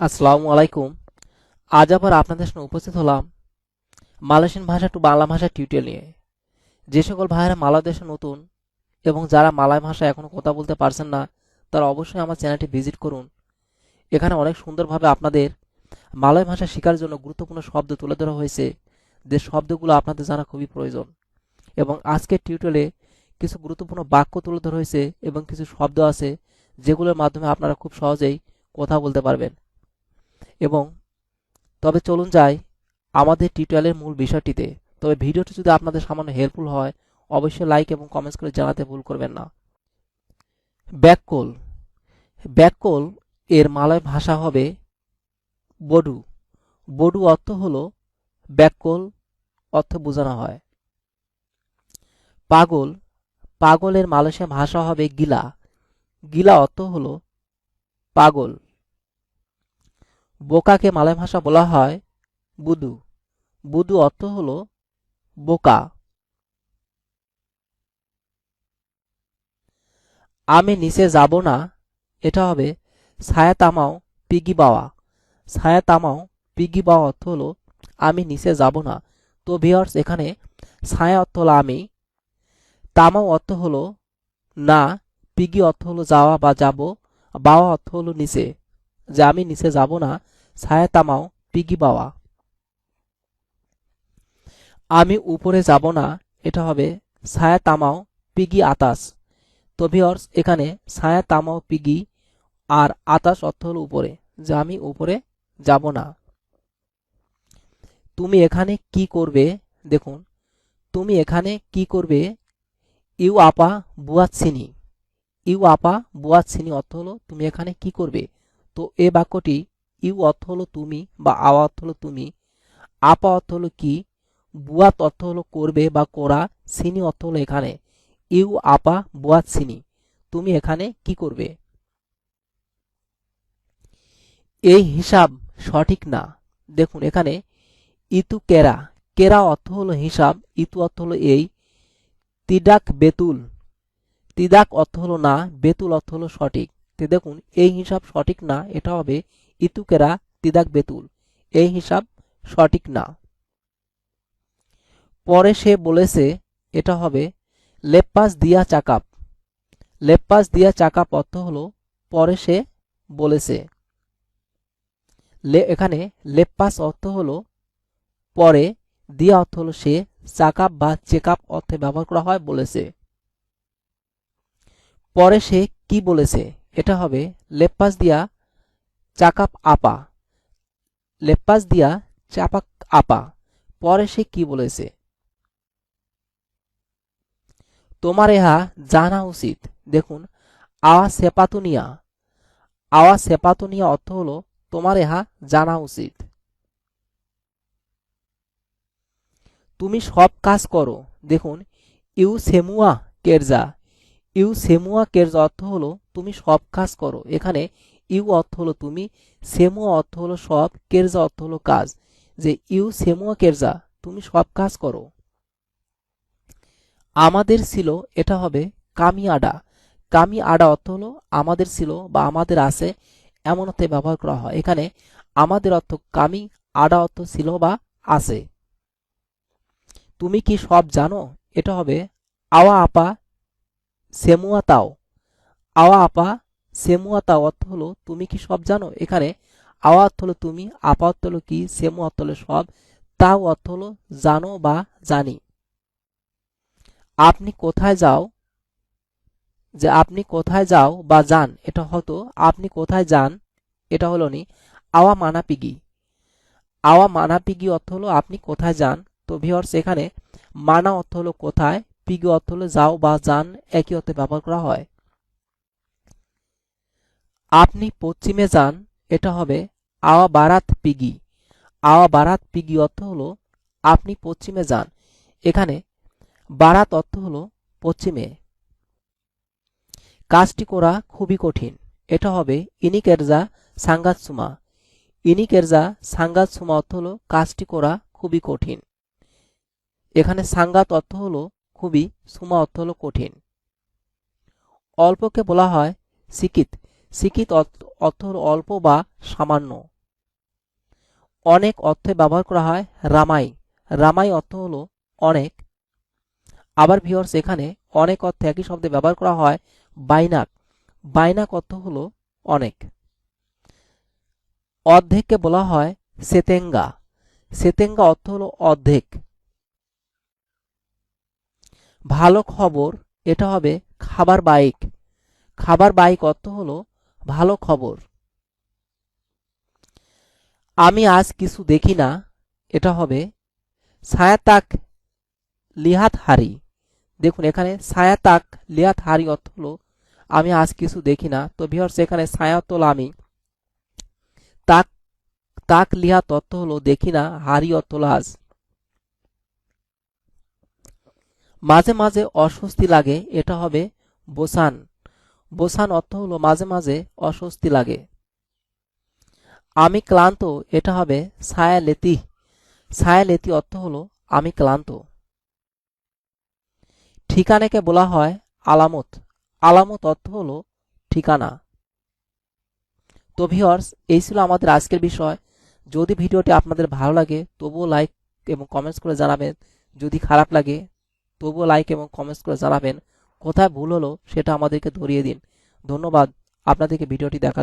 আসসালামু আলাইকুম। আজ আবার আপনাদের সামনে উপস্থিত হলাম মালয়েশিয়ান ভাষা টু বাংলা ভাষা টিউটোরিয়াল নিয়ে। যে সকল ভাইয়েরা মালয়দেশে নতুন এবং যারা মালয় ভাষা এখনও কথা বলতে পারছেন না, তারা অবশ্যই আমার চ্যানেলটি ভিজিট করুন। এখানে অনেক সুন্দরভাবে আপনাদের মালয় ভাষা শেখার জন্য গুরুত্বপূর্ণ শব্দ তুলে ধরা হয়েছে, যে শব্দগুলো আপনাদের জানা খুবই প্রয়োজন। এবং আজকের টিউটোরিয়ালে কিছু গুরুত্বপূর্ণ বাক্য তুলে ধরা হয়েছে এবং কিছু শব্দ আছে, যেগুলোর মাধ্যমে আপনারা খুব সহজেই কথা বলতে পারবেন। এবং তবে চলুন যাই আমাদের টিউটোরিয়ালের মূল বিষয়টিতে। তবে ভিডিওটি যদি আপনাদের সামান্য হেল্পফুল হয়, অবশ্যই লাইক এবং কমেন্টস করে জানাতে ভুল করবেন না। ব্যাককল। ব্যাককল এর মালয় ভাষা হবে বডু। বডু অর্থ হলো ব্যাককল, অর্থ বোঝানো হয়। পাগল। পাগলের মালয়েশিয়া ভাষা হবে গিলা। গিলা অর্থ হলো পাগল। বোকাকে মালয় ভাষা বলা হয় বুদু। বুদু অর্থ হল বোকা। আমি নিচে যাব না, এটা হবে ছায়া তামাও পিগি বাওয়া। ছায়া তামাও পিগি বাওয়া অর্থ হলো আমি নিচে যাব না। তো ভিওর্স এখানে ছায়া অর্থ হলো আমি, তামাও অর্থ হলো না, পিগি অর্থ হলো যাওয়া বা যাব, বাওয়া অর্থ হলো নিচে। যে আমি নিচে যাব না ছায়া তামাও, পিগি বাওয়া। আমি উপরে যাব না, এটা হবে ছায়া তামাও, পিগি আতাস। তো ভিওর্স এখানে ছায়া তামাও, পিগি আর আতাস অর্থ হলো উপরে, যে আমি উপরে যাব না। তুমি এখানে কি করবে? দেখুন, তুমি এখানে কি করবে? ইউ আপা বুয়াচ্ছিনি। ইউ আপা বুয়াচ্ছিনি অর্থ হলো তুমি এখানে কি করবে? তো এ বাক্যটি ইউ অর্থ হলো তুমি বা আওয়া অর্থ হলো তুমি, আপা অর্থ হলো কি, বুয়াত অর্থ হলো করবে বা করা, সিনি অর্থ হলো এখানে, ইউ, আপা, বুয়াত, সিনি, তুমি এখানে কি করবে? এই হিসাব সঠিক না। দেখুন এখানে, ইতু কেরা কেরা অর্থ হলো হিসাব, ইতু অর্থ হলো এই তিডাক বেতুল, তিদাক অর্থ হলো না, বেতুল অর্থ হলো সঠিক। তো দেখুন, এই হিসাব সঠিক না, এটা হবে ইতুকেরা তিদাক বেতুল। এই হিসাব সঠিক না। পরে সে বলেছে, এটা হবে লেপ্পাস দিয়া চাকাপ। লেপ্পাস দিয়া চাকাপ অর্থ হলো, পরে সে বলেছে। এখানে লেপ্পাস অর্থ হলো, পরে, দিয়া অর্থ হলো সে চাকাপ বা চেকআপ অর্থে ব্যবহার করা হয় বলেছে। পরে সে কি বলেছে? এটা হবে লেপ্পাস দিয়া চাকাপ আপা। লেপ্পাস দিয়া চাপাক আপা। পরে সে কি বলেছে? তোমার ইহা জানা উচিত। দেখুন আওয়া সেপাতুনিয়া। আওয়া সেপাতুনিয়া অর্থ হলো, তোমার ইহা জানা উচিত। তুমি সব কাজ করো। দেখুন, ইউ সেমুয়া কেরজা। ইউ সেমুয়া কেরজা অর্থ হলো, তুমি সব কাজ করো। এখানে ইউ অর্থ হলো তুমি সেমুয়া অর্থ হলো সব, কেরজা অর্থ হলো কাজ। যে ইউ সেমুয়া কেরজা, তুমি সব কাজ করো। আমাদের ছিল, এটা হবে কামি আডা কামি আডা অর্থ হলো আমাদের ছিল বা আমাদের আছে, এমন অর্থে ব্যবহার করা হয়। এখানে আমাদের অর্থ কামি, আডা অর্থ ছিল বা আছে। তুমি কি সব জানো? এটা হবে আওয়া আপা, সেমুয়া তাও। আওয়া আপা সেমুয়া তাও অর্থ হলো, তুমি কি সব জানো? এখানে আওয়া অর্থ হলো, তুমি? আপা অর্থ হলো, কি? সেমু অর্থ হলো, সব। তাও অর্থ হলো, জানো বা জানি। আপনি কোথায় যাও, যে আপনি কোথায় যাও বা যান, এটা হতো আপনি কোথায় যান, এটা হলো নি, আওয়া মানাপিগি। আওয়া মানাপিগি অর্থ হলো, আপনি কোথায় যান? তো ভিওর্স এখানে মানা অর্থ হলো, কোথায়? পিগি অর্থ হলো, যাও বা যান। একই অর্থে ব্যবহার করা হয়। আপনি পশ্চিমে যান, এটা হবে আওয়া বারাত পিগি। আওয়া বারাত পিগি অর্থ হলো আপনি পশ্চিমে যান। এখানে বারাত অর্থ হলো পশ্চিমে। কাজটি করা খুবই কঠিন। এটা হবে ইনিকেরজা সাঙ্গাতসুমা ইনিকেরজা সাঙ্গাতসুমা অর্থ হলো কাজটি করা খুবই কঠিন। এখানে সাঙ্গাত অর্থ হলো খুবই, সুমা অর্থ হলো কঠিন। অল্পকে বলা হয় সিকিত। শিক্ষিত অর্থ- অল্প বা সামান্য। অনেক অর্থে ব্যবহার করা হয় রামাই। রামাই অর্থ হলো অনেক। আবার ভিওর্স এখানে অনেক অর্থে একই শব্দে ব্যবহার করা হয় বাইনাক। বাইনাক অর্থ হলো অনেক। অর্ধেককে বলা হয় সেতেঙ্গা। সেতেঙ্গা অর্থ হলো অর্ধেক। ভালো খবর, এটা হবে খাবার বাইক। খাবার বাইক অর্থ হলো ভালো খবর। আমি আজ কিছু দেখি না, এটা হবে ছায়াতাক লিহাত হারি। দেখুন, এখানে ছায়াতাক লিহাত হারি অর্থ হলো, আমি আজ কিছু দেখি না, তো ভিওর্স এখানে অর্থ আমি। তাক তাক লিহাত অর্থ হলো, দেখি না, হারি অর্থ আজ। মাঝে মাঝে অস্বস্তি লাগে, এটা হবে বোসান। বোসান অর্থ হলো মাঝে মাঝে অস্বস্তি লাগে। আমি ক্লান্ত, এটা হবে ছায়া লেতি ছায়া লেতি অর্থ হলো আমি ক্লান্ত। ঠিকানাকে বলা হয় আলামত। আলামত অর্থ হলো ঠিকানা। তো ভিওর্স এই ছিল আমাদের আজকের বিষয়। যদি ভিডিওটি আপনাদের ভালো লাগে, তবুও লাইক এবং কমেন্টস করে জানাবেন। যদি খারাপ লাগে, তবুও লাইক এবং কমেন্টস করে জানাবেন। কোথায় ভুল হলো সেটা আমাদেরকে ধরিয়ে দিন। ধন্যবাদ। আপনাদেরকে ভিডিওটি দেখার